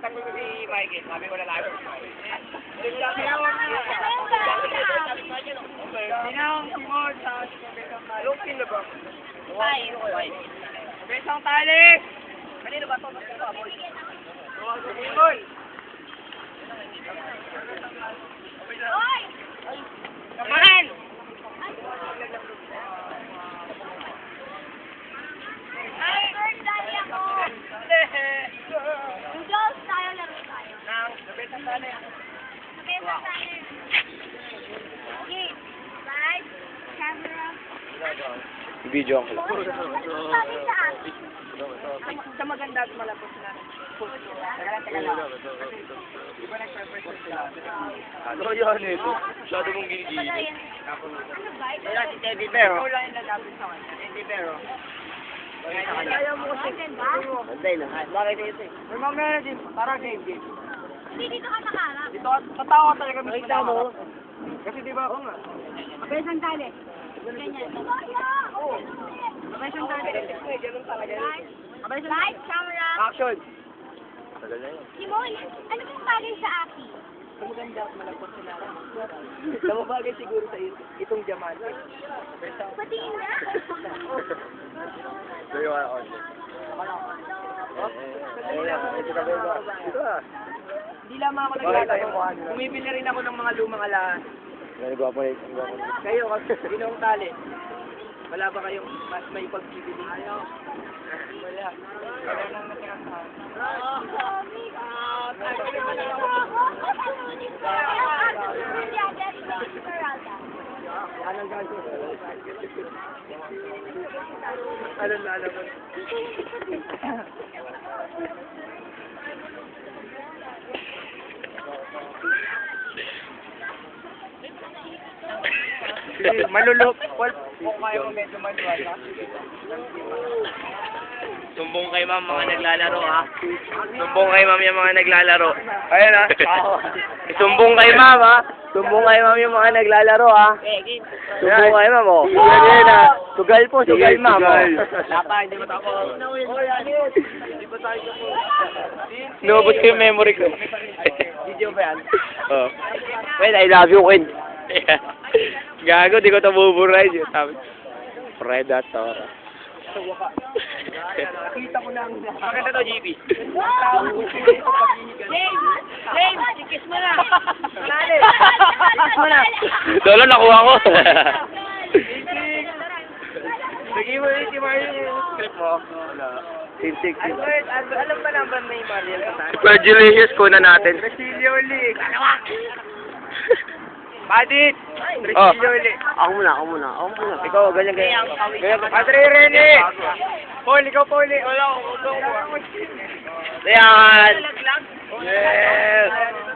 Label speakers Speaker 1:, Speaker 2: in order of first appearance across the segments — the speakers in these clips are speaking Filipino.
Speaker 1: tanggol ko si Mikey. Sabi ko na lang. Sinang Simon sa Lukin na ba?
Speaker 2: Ay,
Speaker 1: Besang tali! Kanino ba ito? Simon!
Speaker 2: Oy!
Speaker 1: Kamahan!
Speaker 2: Ay, first dali ako. Noodles tayo, laro tayo.
Speaker 1: Nang, besang tali.
Speaker 2: Okay, first dali. Okay. Light, camera.
Speaker 3: Video ang
Speaker 2: sabi sa
Speaker 1: maganda at malapos na.
Speaker 3: Ano yan ito? Masyado mong ginigil.
Speaker 2: Ano
Speaker 1: Wala si Teddy Bear. Ikaw lang yung sa kanya. Teddy Bear. oh. Ayaw mo kasi.
Speaker 3: Pantay na. Bakit ito eh?
Speaker 1: May mga meron din. Game, game.
Speaker 2: Hindi dito ka nakaharap.
Speaker 1: Dito, tatawa talaga na ako. Kasi di ba, oo nga.
Speaker 2: Besang tali. Ganyan. Besang tali.
Speaker 1: Ganun talaga.
Speaker 2: Light, light, camera.
Speaker 1: Action.
Speaker 3: Tagal na yun.
Speaker 2: Simon, ano bang bagay sa akin?
Speaker 1: Maganda at malapos sila. Sa mabagay siguro sa it- itong diamante.
Speaker 2: Patingin na.
Speaker 3: Ano. Ito na ba? Ito ah.
Speaker 1: Hindi lamang ako naglalaro. Bumibili rin ako ng mga lumang alahan.
Speaker 3: Ang gwapo na ito. Na.
Speaker 1: Kayo, kasi ginawang tali. Wala ba kayong mas may pagbibili? Ayaw. Wala. Wala nang natirang sa Anong gagawin? Anong Malulok. Kung kaya mo medyo manuwala.
Speaker 3: Sumbong kay ma'am mga naglalaro ha. Sumbong kay ma'am yung mga naglalaro. Ayun ha. Sumbong kay ma'am ha. Sumbong kay ma'am yung mga naglalaro ha. Sumbong kay ma'am oh. Yan yan ha. Sugal po, sugal ma'am oh.
Speaker 1: Lapa, hindi mo. Oh, yan yun. Hindi ba tayo ko?
Speaker 3: Nubos ko yung memory ko.
Speaker 1: Video ba yan?
Speaker 3: oh. Well, I love you, Quinn. Gago, di ko ito buburay. Sabi, Predator.
Speaker 1: Nakita ko lang. Maganda to, GB.
Speaker 2: James! James! Kiss mo na!
Speaker 1: Kiss mo na.
Speaker 3: Dolo, nakuha ko.
Speaker 1: Sige mo yung si Mario yung script mo.
Speaker 3: Sintik.
Speaker 1: Albert, Albert, alam ba naman may Mariel Casal?
Speaker 3: Congratulations ko na natin.
Speaker 1: Resilio ulit. Badit!
Speaker 3: Oh. Ako muna, ako muna, ako muna. Ikaw, ganyan, ganyan. ganyan.
Speaker 1: Padre Rene! Paul, ikaw Paul. Wala ko.
Speaker 3: Ayan. Yes.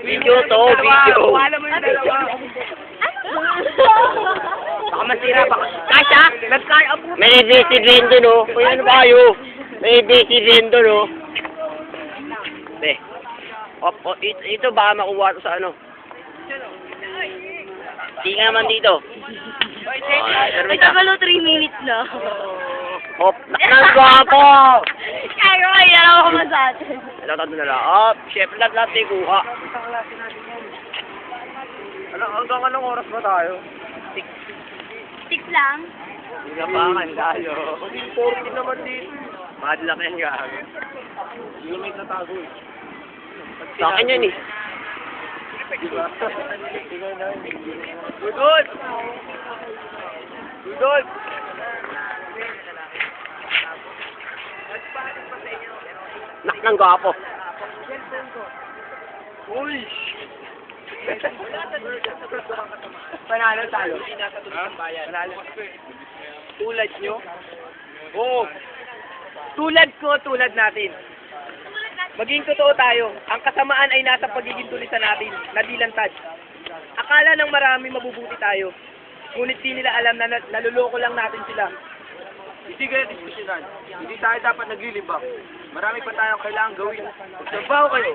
Speaker 3: Video to, video.
Speaker 1: Alam mo yung dalawa.
Speaker 3: Baka masira, baka... Kasha? Nagkaya po. May busy din doon, oh. Kung ano ba kayo? May busy din doon, oh. Be. Op, op, ito, ito baka makuha to sa ano. Hindi nga naman dito. Wait lang.
Speaker 2: 3 minutes na.
Speaker 3: Hop, nakagwapo!
Speaker 2: Kaya ko, yan ako masate.
Speaker 3: Ito, ito na lang. Hop, syempre lahat lahat may kuha. Ano, hanggang anong oras ba tayo?
Speaker 2: Six lang.
Speaker 3: Pinapangan tayo. 40 naman dito. Madlock yan gabi. Yung may natago eh. Sa akin yan eh.
Speaker 1: Budol! Budol!
Speaker 3: Nak ng gapo.
Speaker 1: Uy! Panalo talo. Panalo. Tulad nyo? Oo. Tulad ko, tulad natin. Maging totoo tayo. Ang kasamaan ay nasa pagiging tulisan natin, nadilantad. Akala ng marami mabubuti tayo. Ngunit di nila alam na na- naluloko lang natin sila. Hindi kayo diskusyonan. Hindi tayo dapat naglilibang. Marami pa tayong kailangang gawin. Magtrabaho kayo.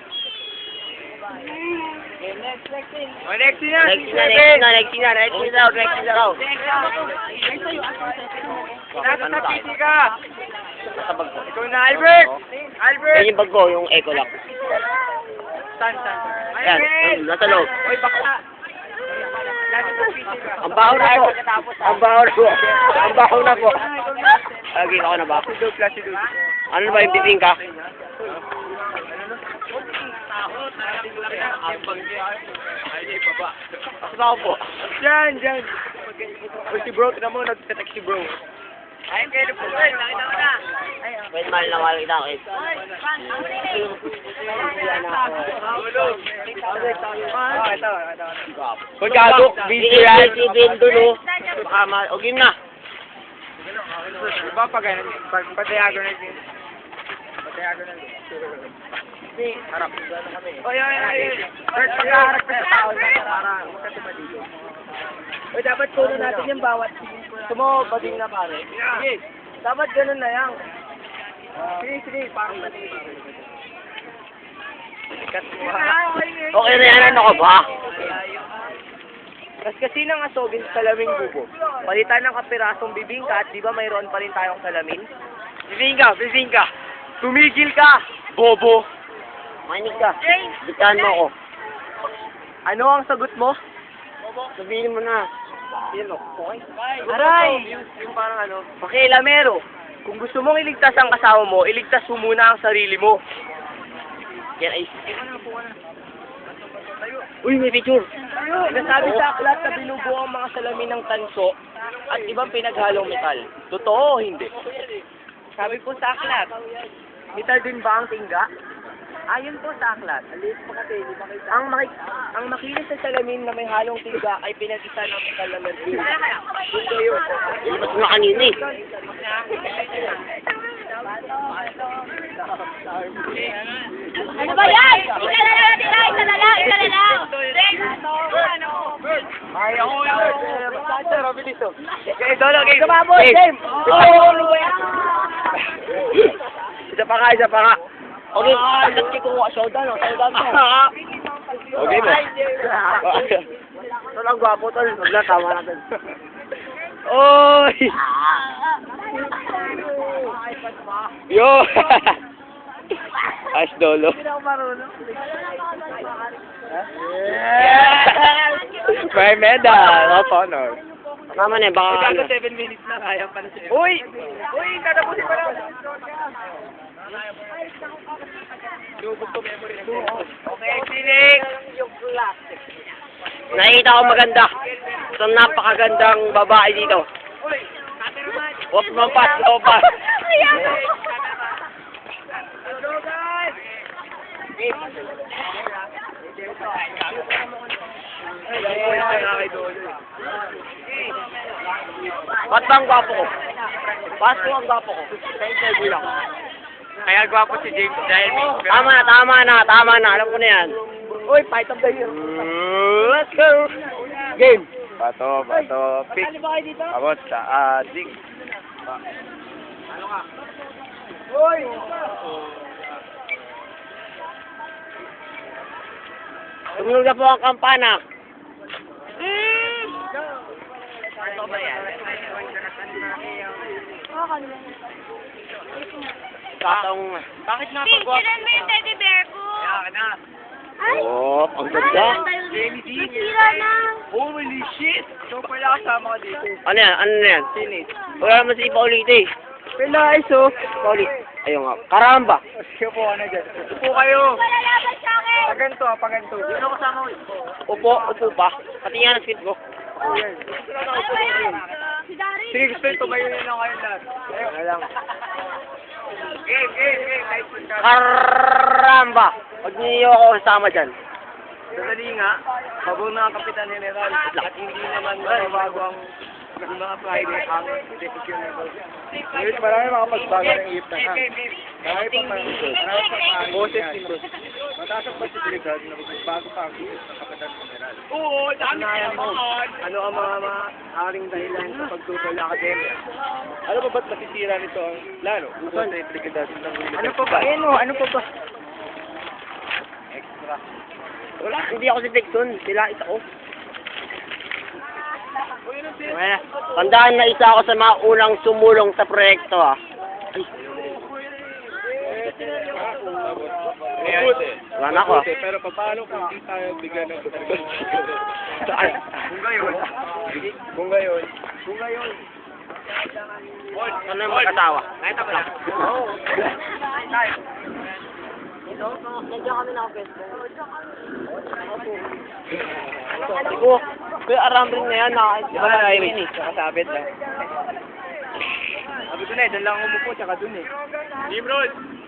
Speaker 1: Next, next in. Oh, next na.
Speaker 3: Next na, next na, next na, next na next na daw.
Speaker 1: Nasa
Speaker 3: Ano
Speaker 1: sa? PC ka.
Speaker 3: Sa bag ko.
Speaker 1: Ikaw na, Albert!
Speaker 3: Yan
Speaker 1: Albert!
Speaker 3: yung bag ko, yung eco lock.
Speaker 1: Saan, saan?
Speaker 3: Ayan, nasa loob.
Speaker 1: Uy, bakla. Lagi ko fishing ka.
Speaker 3: Ang baho na po. Ang baho na po. Ang baho na po. Lagi ako na ba? Ano ba yung bibingka? Asa ako po?
Speaker 1: Diyan, diyan. Uy, si bro, tinan mo, nagtatext si bro. Ayun kayo po, guys. Nakita ko na.
Speaker 3: Wait, mahal na mahal kita. Wait.
Speaker 1: Ito, ito.
Speaker 3: Pagkago, busy yan. Si Ben doon, oh. Baka ma... O, game na.
Speaker 1: Diba pag ganun, pag patayago na yun. Patayago na yun. Harap. Oy, oy, oy. Bert, pagkaharap ka sa tao na para magkatuba dito. Oy, dapat kuno natin yung bawat
Speaker 3: Sumo, bading na pare.
Speaker 1: Sige. Dapat ganun na yan. Sige, sige. Parang bading.
Speaker 3: Okay na yan, ano ka ba?
Speaker 1: Kas kasi nang asobin sa salaming bubo. Palitan ng kapirasong bibingka at di ba mayroon pa rin tayong salamin? Bibingka, bibingka. Tumigil ka, bobo.
Speaker 3: Manig ka. Bitaan mo ako.
Speaker 1: Ano ang sagot mo?
Speaker 3: Sabihin mo na.
Speaker 1: Yun o. Aray! Yung parang ano, pakialamero. Kung gusto mong iligtas ang kasama mo, iligtas mo muna ang sarili mo.
Speaker 3: Yan ay... Uy, may picture.
Speaker 1: Sinasabi sa aklat na binubuo ang mga salamin ng tanso at ibang pinaghalong metal. Totoo o hindi? Sabi po sa aklat, metal din ba ang tingga? Ayon po sa aklat, ang, maki ang makinis sa salamin na may halong tingga ay pinag-isa ng metal na mercury. Yun.
Speaker 3: Ilabas mo na kanina eh.
Speaker 2: Ano ba yan? Isa na lang natin lang, isa na lang, isa na.
Speaker 1: Ay, ako yun. Basta, Robilis, oh. Okay, Dolo.
Speaker 3: Kumabot,
Speaker 1: Game.
Speaker 3: game.
Speaker 1: Oh! Pa nga, isa pa nga.
Speaker 3: Okay, pagkat ko kuha showdown, oh. Showdown to.
Speaker 1: Okay mo.
Speaker 3: Ito lang gwapo tol. Huwag na, tama natin.
Speaker 1: Oy! Yo! As dolo. May medal of honor.
Speaker 3: Tama na, eh, baka ano.
Speaker 1: 7 minutes na kaya pa na siya. Uy! Uy, tatapusin pa lang. Okay, Phoenix!
Speaker 3: Nakita ko maganda. Isang napakagandang babae dito. Huwag mo pas, huwag pas. Ba't ba ang gwapo ko? Ba't ang gwapo ko? Sa interview lang.
Speaker 1: Kaya gwapo si James dahil may...
Speaker 3: Tama na, tama na, tama na. Alam ko na yan.
Speaker 1: Uy, fight of the year.
Speaker 3: Let's go! Game!
Speaker 4: Bato, bato, pick. Abot sa adik.
Speaker 1: Uy!
Speaker 3: Tumunog na po ang kampana.
Speaker 1: Ano ba yan?
Speaker 3: Tatong...
Speaker 1: Bakit nga
Speaker 2: Pink, tinan mo yung teddy bear ko.
Speaker 1: Kaya na.
Speaker 2: Ay!
Speaker 3: Oh, ang ganda.
Speaker 2: Nasira na.
Speaker 1: Holy shit! So pala kasama ka dito.
Speaker 3: Ano yan? Ano na yan?
Speaker 1: Sinis.
Speaker 3: Wala naman si Paulit eh.
Speaker 1: Nice oh.
Speaker 3: Paulit. Ayun nga. Karamba.
Speaker 1: Sige po na dyan. Upo kayo.
Speaker 2: Malalaban sa akin.
Speaker 1: Paganto ah, paganto. Sino kasama ko?
Speaker 3: Upo, upo pa. Pati nga ng script ko.
Speaker 2: Ano ba yan? Si Dari.
Speaker 1: Sige, gusto nyo tumayo na lang kayo lahat. Ayun na lang. Game, game, game.
Speaker 3: Karamba. Pag niyo ako kasama dyan.
Speaker 1: Sadali nga, pabong na ang Kapitan General at hindi naman mababago ang ng mga Friday ang desisyon nito.
Speaker 4: Ngayon, marami makapagbago ng ha. Marami marami pang
Speaker 1: Boses din bro.
Speaker 4: Mataas ang posibilidad na magbago pa ang iyip ng Kapitan General.
Speaker 1: Oo, dami mo. Ano ang mga maaaring dahilan sa pagtutol ng akademya?
Speaker 4: Ano ba ba't masisira nito ang sa ng
Speaker 1: Ano pa ba? Ano? Ano pa ba?
Speaker 4: extra?
Speaker 3: Wala. Hindi ako si Dixon. Sila isa ko. Well, tandaan na isa ako sa mga unang sumulong sa proyekto ah.
Speaker 4: Mabuti.
Speaker 3: Wala ako.
Speaker 4: Mabuti, Pero paano kung hindi tayo bigyan ng
Speaker 1: Kung gayon.
Speaker 4: Kung ngayon,
Speaker 1: Kung gayon.
Speaker 3: Ano yung mag-asawa?
Speaker 1: Nakita mo lang. Oo. Tayo.
Speaker 2: Nandiyan kami naka-Facebook.
Speaker 3: Ko, kuya arambling na yan, naka...
Speaker 1: Di ba na Irene? Nakasabit lang. Sabi ko na eh, doon lang umupo, tsaka doon eh.
Speaker 4: Team Rod!